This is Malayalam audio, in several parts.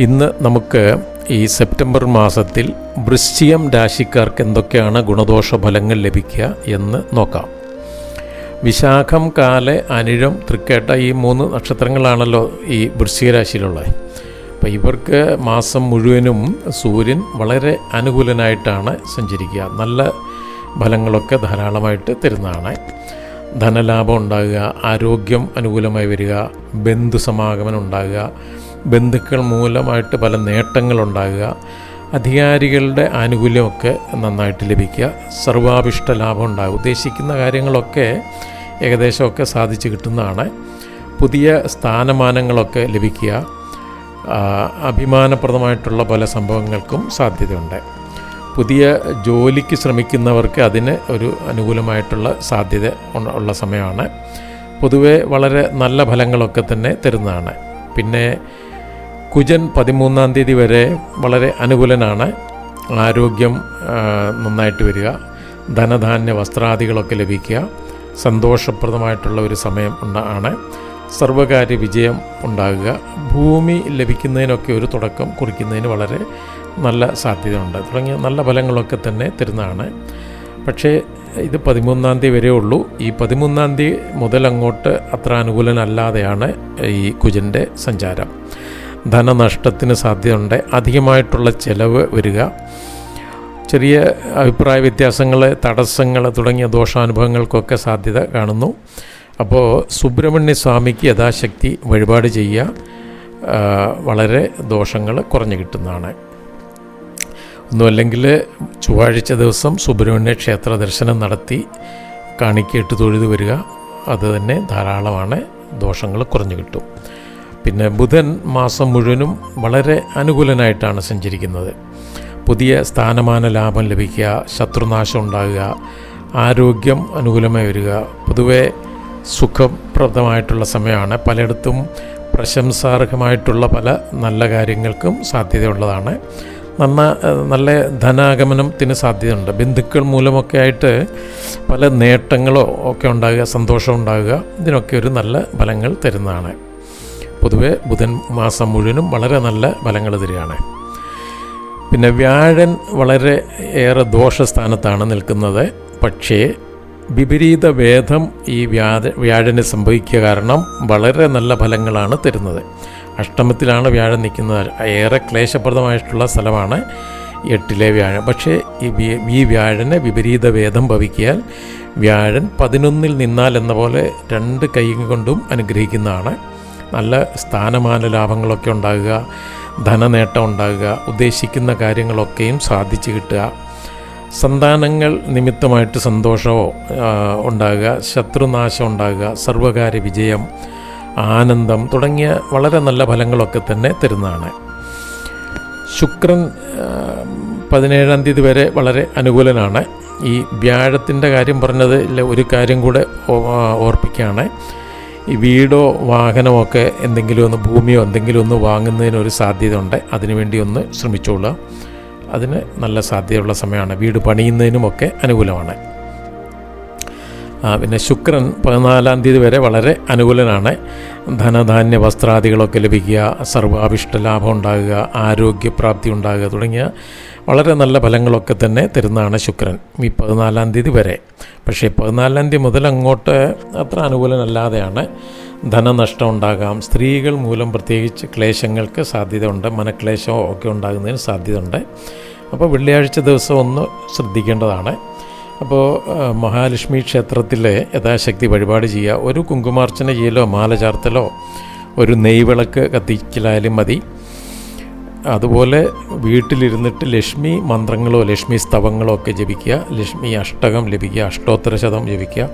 ഇന്ന് നമുക്ക് ഈ സെപ്റ്റംബർ മാസത്തിൽ വൃശ്ചികം രാശിക്കാർക്ക് എന്തൊക്കെയാണ് ഗുണദോഷ ഫലങ്ങൾ ലഭിക്കുക എന്ന് നോക്കാം. വിശാഖം കാല അനിഴം തൃക്കേട്ട ഈ മൂന്ന് നക്ഷത്രങ്ങളാണല്ലോ ഈ വൃശ്ചിക രാശിയിലുള്ളത്. അപ്പോൾ ഇവർക്ക് മാസം മുഴുവനും സൂര്യൻ വളരെ അനുകൂലനായിട്ടാണ് സഞ്ചരിക്കുക. നല്ല ഫലങ്ങളൊക്കെ ധാരാളമായിട്ട് തരുന്നതാണ്. ധനലാഭം ഉണ്ടാകുക ആരോഗ്യം അനുകൂലമായി വരിക ബന്ധുസമാഗമനം ഉണ്ടാകുക ബന്ധുക്കൾ മൂലമായിട്ട് പല നേട്ടങ്ങളുണ്ടാകുക അധികാരികളുടെ ആനുകൂല്യമൊക്കെ നന്നായിട്ട് ലഭിക്കുക സർവാഭിഷ്ട ലാഭം ഉണ്ടാകും. ഉദ്ദേശിക്കുന്ന കാര്യങ്ങളൊക്കെ ഏകദേശമൊക്കെ സാധിച്ചു കിട്ടുന്നതാണ്. പുതിയ സ്ഥാനമാനങ്ങളൊക്കെ ലഭിക്കുക അഭിമാനപ്രദമായിട്ടുള്ള പല സംഭവങ്ങൾക്കും സാധ്യതയുണ്ട്. പുതിയ ജോലിക്ക് ശ്രമിക്കുന്നവർക്ക് അതിന് ഒരു അനുകൂലമായിട്ടുള്ള സാധ്യത ഉള്ള സമയമാണ്. പൊതുവെ വളരെ നല്ല ഫലങ്ങളൊക്കെ തന്നെ തരുന്നതാണ്. പിന്നെ കുജൻ പതിമൂന്നാം തീയതി വരെ വളരെ അനുകൂലനാണ്. ആരോഗ്യം നന്നായിട്ട് വരിക. ധനധാന്യ വസ്ത്രാദികളൊക്കെ ലഭിക്കുക. സന്തോഷപ്രദമായിട്ടുള്ള ഒരു സമയം ആണ്. സർവകാര്യ വിജയം ഉണ്ടാകുക. ഭൂമി ലഭിക്കുന്നതിനൊക്കെ ഒരു തുടക്കം കുറിക്കുന്നതിന് വളരെ നല്ല സാധ്യതയുണ്ട്. തുടങ്ങിയ നല്ല ഫലങ്ങളൊക്കെ തന്നെ തരുന്നതാണ്. പക്ഷേ ഇത് പതിമൂന്നാം തീയതി വരെ ഉള്ളൂ. ഈ പതിമൂന്നാം തീയതി മുതൽ അങ്ങോട്ട് അത്ര അനുകൂലനല്ലാതെയാണ് ഈ കുജന്റെ സഞ്ചാരം. ധനനഷ്ടത്തിന് സാധ്യതയുണ്ട്. അധികമായിട്ടുള്ള ചിലവ് വരിക. ചെറിയ അഭിപ്രായ വ്യത്യാസങ്ങൾ തടസ്സങ്ങൾ തുടങ്ങിയ ദോഷാനുഭവങ്ങൾക്കൊക്കെ സാധ്യത കാണുന്നു. അപ്പോൾ സുബ്രഹ്മണ്യ സ്വാമിക്ക് യഥാശക്തി വഴിപാട് ചെയ്യുക വളരെ ദോഷങ്ങൾ കുറഞ്ഞു കിട്ടുന്നതാണ്. ഒന്നുമല്ലെങ്കിൽ ചൊവ്വാഴ്ച ദിവസം സുബ്രഹ്മണ്യ ക്ഷേത്ര ദർശനം നടത്തി കാണിക്കേട്ട് തൊഴുതു വരിക അത് തന്നെ ധാരാളമാണ് ദോഷങ്ങൾ കുറഞ്ഞു കിട്ടും. പിന്നെ ബുധൻ മാസം മുഴുവനും വളരെ അനുകൂലനായിട്ടാണ് സഞ്ചരിക്കുന്നത്. പുതിയ സ്ഥാനമാന ലാഭം ലഭിക്കുക ശത്രുനാശം ഉണ്ടാകുക ആരോഗ്യം അനുകൂലമായി വരിക പൊതുവെ സുഖപ്രദമായിട്ടുള്ള സമയമാണ്. പലയിടത്തും പ്രശംസാർഹമായിട്ടുള്ള പല നല്ല കാര്യങ്ങൾക്കും സാധ്യതയുള്ളതാണ്. നന്ന നല്ല ധനാഗമനത്തിന് സാധ്യതയുണ്ട്. ബന്ധുക്കൾ മൂലമൊക്കെ ആയിട്ട് പല നേട്ടങ്ങളോ ഒക്കെ ഉണ്ടാകുക സന്തോഷം ഉണ്ടാകുക ഇതിനൊക്കെ ഒരു നല്ല ഫലങ്ങൾ തരുന്നതാണ്. പൊതുവെ ബുധൻ മാസം മുഴുവനും വളരെ നല്ല ഫലങ്ങൾ തരികയാണ്. പിന്നെ വ്യാഴൻ വളരെ ഏറെ ദോഷസ്ഥാനത്താണ് നിൽക്കുന്നത്. പക്ഷേ വിപരീത വേദം ഈ വ്യാഴ വ്യാഴന് സംഭവിക്കുക കാരണം വളരെ നല്ല ഫലങ്ങളാണ് തരുന്നത്. അഷ്ടമത്തിലാണ് വ്യാഴം നിൽക്കുന്നത്. ഏറെ ക്ലേശപ്രദമായിട്ടുള്ള സ്ഥലമാണ് എട്ടിലെ വ്യാഴം പക്ഷേ ഈ വ്യാഴനെ വിപരീത വേദം ഭവിക്കിയാൽ വ്യാഴൻ പതിനൊന്നിൽ നിന്നാൽ എന്ന പോലെ രണ്ട് കൈ കൊണ്ടും അനുഗ്രഹിക്കുന്നതാണ്. നല്ല സ്ഥാനമാന ലാഭങ്ങളൊക്കെ ഉണ്ടാകുക ധനനേട്ടം ഉണ്ടാകുക ഉദ്ദേശിക്കുന്ന കാര്യങ്ങളൊക്കെയും സാധിച്ചു കിട്ടുക. സന്താനങ്ങൾ നിമിത്തമായിട്ട് സന്തോഷമോ ഉണ്ടാകുക ശത്രുനാശം ഉണ്ടാകുക സർവകാര്യ വിജയം ആനന്ദം തുടങ്ങിയ വളരെ നല്ല ഫലങ്ങളൊക്കെ തന്നെ തരുന്നതാണ്. ശുക്രൻ പതിനേഴാം തീയതി വരെ വളരെ അനുകൂലനാണ്. ഈ വ്യാഴത്തിന്റെ കാര്യം പറഞ്ഞത് ഇല്ല ഒരു കാര്യം കൂടെ ഓർപ്പിക്കുകയാണ്. ഈ വീടോ വാഹനമോ ഒക്കെ എന്തെങ്കിലും ഒന്ന് ഭൂമിയോ എന്തെങ്കിലും ഒന്ന് വാങ്ങുന്നതിനൊരു സാധ്യതയുണ്ട്. അതിനുവേണ്ടി ഒന്ന് ശ്രമിച്ചോളുക. അതിന് നല്ല സാധ്യതയുള്ള സമയമാണ്. വീട് പണിയുന്നതിനുമൊക്കെ അനുകൂലമാണ്. പിന്നെ ശുക്രൻ പതിനാലാം തീയതി വരെ വളരെ അനുകൂലനാണ്. ധനധാന്യ വസ്ത്രാദികളൊക്കെ ലഭിക്കുക സർവാഭിഷ്ട ലാഭം ഉണ്ടാകുക ആരോഗ്യപ്രാപ്തി ഉണ്ടാകുക തുടങ്ങിയ വളരെ നല്ല ഫലങ്ങളൊക്കെ തന്നെ തരുന്നതാണ് ശുക്രൻ. ഈ പതിനാലാം തീയതി വരെ. പക്ഷേ പതിനാലാം തീയതി മുതൽ അങ്ങോട്ട് അത്ര അനുകൂലമല്ലാതെയാണ് ധനനഷ്ടം ഉണ്ടാകാം. സ്ത്രീകൾ മൂലം പ്രത്യേകിച്ച് ക്ലേശങ്ങൾക്ക് സാധ്യതയുണ്ട്. മനക്ലേശമോ ഒക്കെ ഉണ്ടാകുന്നതിന് സാധ്യതയുണ്ട്. അപ്പോൾ വെള്ളിയാഴ്ച ദിവസം ഒന്ന് ശ്രദ്ധിക്കേണ്ടതാണ്. അപ്പോൾ മഹാലക്ഷ്മി ക്ഷേത്രത്തിലെ യഥാശക്തി വഴിപാട് ചെയ്യുക. ഒരു കുങ്കുമാർച്ചന ചെയ്യലോ മാല ചാർത്തലോ ഒരു നെയ്വിളക്ക് കത്തിക്കലായാലും മതി. അതുപോലെ വീട്ടിലിരുന്നിട്ട് ലക്ഷ്മി മന്ത്രങ്ങളോ ലക്ഷ്മി സ്തവങ്ങളോ ഒക്കെ ജപിക്കുക ലക്ഷ്മി അഷ്ടകം ലഭിക്കുക അഷ്ടോത്തര ശതം ജപിക്കുക.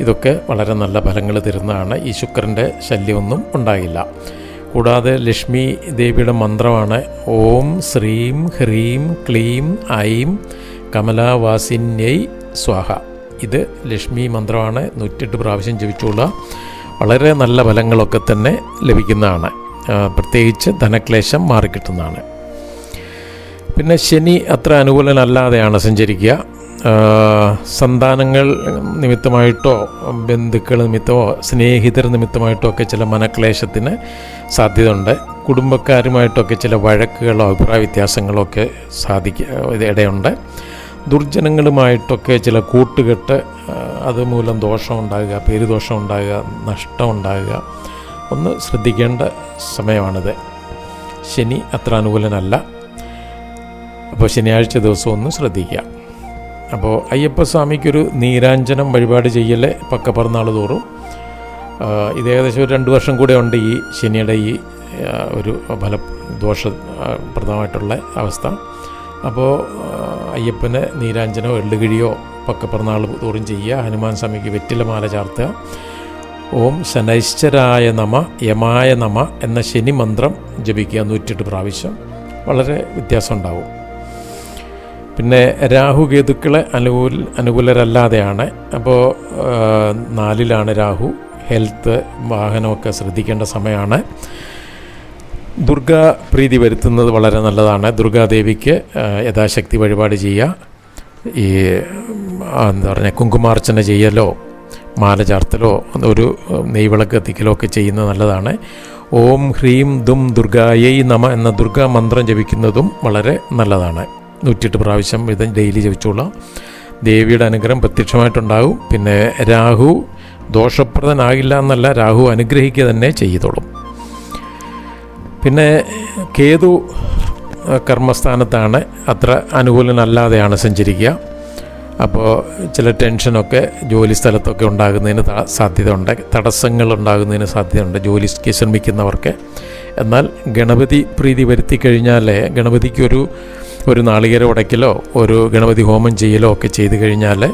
ഇതൊക്കെ വളരെ നല്ല ഫലങ്ങൾ തരുന്നതാണ്. ഈ ശുക്രന്റെ ശല്യമൊന്നും ഉണ്ടാകില്ല. കൂടാതെ ലക്ഷ്മി ദേവിയുടെ മന്ത്രമാണ് ഓം ശ്രീം ഹ്രീം ക്ലീം ഐം കമലാവാസിന്യൈ സ്വാഹ. ഇത് ലക്ഷ്മി മന്ത്രമാണ് നൂറ്റെട്ട് പ്രാവശ്യം ജപിച്ചുള്ള വളരെ നല്ല ഫലങ്ങളൊക്കെ തന്നെ ലഭിക്കുന്നതാണ്. പ്രത്യേകിച്ച് ധനക്ലേശം മാറിക്കിട്ടുന്നതാണ്. പിന്നെ ശനി അത്ര അനുകൂലനല്ലാതെയാണ് സഞ്ചരിക്കുക. സന്താനങ്ങൾ നിമിത്തമായിട്ടോ ബന്ധുക്കൾ നിമിത്തമോ സ്നേഹിതർ നിമിത്തമായിട്ടോ ഒക്കെ ചില മനക്ലേശത്തിന് സാധ്യതയുണ്ട്. കുടുംബക്കാരുമായിട്ടൊക്കെ ചില വഴക്കുകളോ അഭിപ്രായ വ്യത്യാസങ്ങളോ ഒക്കെ സാധിക്ക ഇടയുണ്ട്. ദുർജനങ്ങളുമായിട്ടൊക്കെ ചില കൂട്ടുകെട്ട് അതുമൂലം ദോഷം ഉണ്ടാകുക പേരുദോഷം ഉണ്ടാകുക നഷ്ടം ഉണ്ടാകുക ഒന്ന് ശ്രദ്ധിക്കേണ്ട സമയമാണിത്. ശനി അത്ര അനുകൂലനല്ല. അപ്പോൾ ശനിയാഴ്ച ദിവസം ഒന്ന് ശ്രദ്ധിക്കുക. അപ്പോൾ അയ്യപ്പസ്വാമിക്കൊരു നീരാഞ്ജനം വഴിപാട് ചെയ്യൽ പക്കപ്പറന്നാൾ തോറും ഇത് ഏകദേശം ഒരു രണ്ട് വർഷം കൂടെ ഉണ്ട് ഈ ശനിയുടെ ഈ ഒരു ഫല ദോഷ പ്രദമായിട്ടുള്ള അവസ്ഥ. അപ്പോൾ അയ്യപ്പന് നീരാഞ്ജനോ എള്ളുകിഴിയോ പക്കപ്പിറന്നാൾ തോറും ചെയ്യുക ഹനുമാൻ സ്വാമിക്ക് വെറ്റിലമാല ചാർത്തുക ഓം ശനൈശ്വരായ നമ യമായ നമ എന്ന ശനി മന്ത്രം ജപിക്കുക നൂറ്റെട്ട് പ്രാവശ്യം. വളരെ വ്യത്യാസം ഉണ്ടാവും. പിന്നെ രാഹുകേതുക്കളെ അനുകൂല അനുകൂലരല്ലാതെയാണ്. അപ്പോൾ നാലിലാണ് രാഹു. ഹെൽത്ത് വാഹനമൊക്കെ ശ്രദ്ധിക്കേണ്ട സമയമാണ്. ദുർഗാ പ്രീതി വരുത്തുന്നത് വളരെ നല്ലതാണ്. ദുർഗാദേവിക്ക് യഥാശക്തി വഴിപാട് ചെയ്യുക. ഈ എന്താ പറഞ്ഞാൽ കുങ്കുമാർച്ചന ചെയ്യലോ മാല ചാർത്തലോ ഒരു നെയ്വിളക്ക് കത്തിക്കലോ ഒക്കെ ചെയ്യുന്നത് നല്ലതാണ്. ഓം ഹ്രീം ദും ദുർഗായൈ നമ എന്ന ദുർഗാ മന്ത്രം ജപിക്കുന്നതും വളരെ നല്ലതാണ്. നൂറ്റിയെട്ട് പ്രാവശ്യം ഇത് ഡെയിലി ജപിച്ചോളാം. ദേവിയുടെ അനുഗ്രഹം പ്രത്യക്ഷമായിട്ടുണ്ടാകും. പിന്നെ രാഹു ദോഷപ്രദനാകില്ല എന്നല്ല രാഹു അനുഗ്രഹിക്കുക തന്നെ ചെയ്തോളും. പിന്നെ കേതു കർമ്മസ്ഥാനത്താണ്. അത്ര അനുകൂലനല്ലാതെയാണ് സഞ്ചരിക്കുക. അപ്പോൾ ചില ടെൻഷനൊക്കെ ജോലി സ്ഥലത്തൊക്കെ ഉണ്ടാകുന്നതിന് സാധ്യതയുണ്ട്. തടസ്സങ്ങൾ ഉണ്ടാകുന്നതിന് സാധ്യതയുണ്ട്. ജോലിക്ക് ശ്രമിക്കുന്നവർക്ക്. എന്നാൽ ഗണപതി പ്രീതി വരുത്തി കഴിഞ്ഞാൽ ഗണപതിക്കൊരു ഒരു നാളികേര ഉടയ്ക്കലോ ഒരു ഗണപതി ഹോമം ചെയ്യലോ ഒക്കെ ചെയ്തു കഴിഞ്ഞാൽ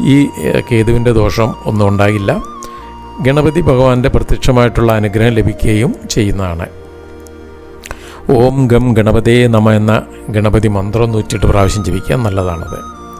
ഈ കേതുവിന്റെ ദോഷം ഒന്നും ഉണ്ടാകില്ല. ഗണപതി ഭഗവാന്റെ പ്രത്യക്ഷമായിട്ടുള്ള അനുഗ്രഹം ലഭിക്കുകയും ചെയ്യുന്നതാണ്. ഓം ഗം ഗണപതേ നമ എന്ന ഗണപതി മന്ത്രം നൂറ്റിയെട്ട് പ്രാവശ്യം ജപിക്കുക നല്ലതാണത്.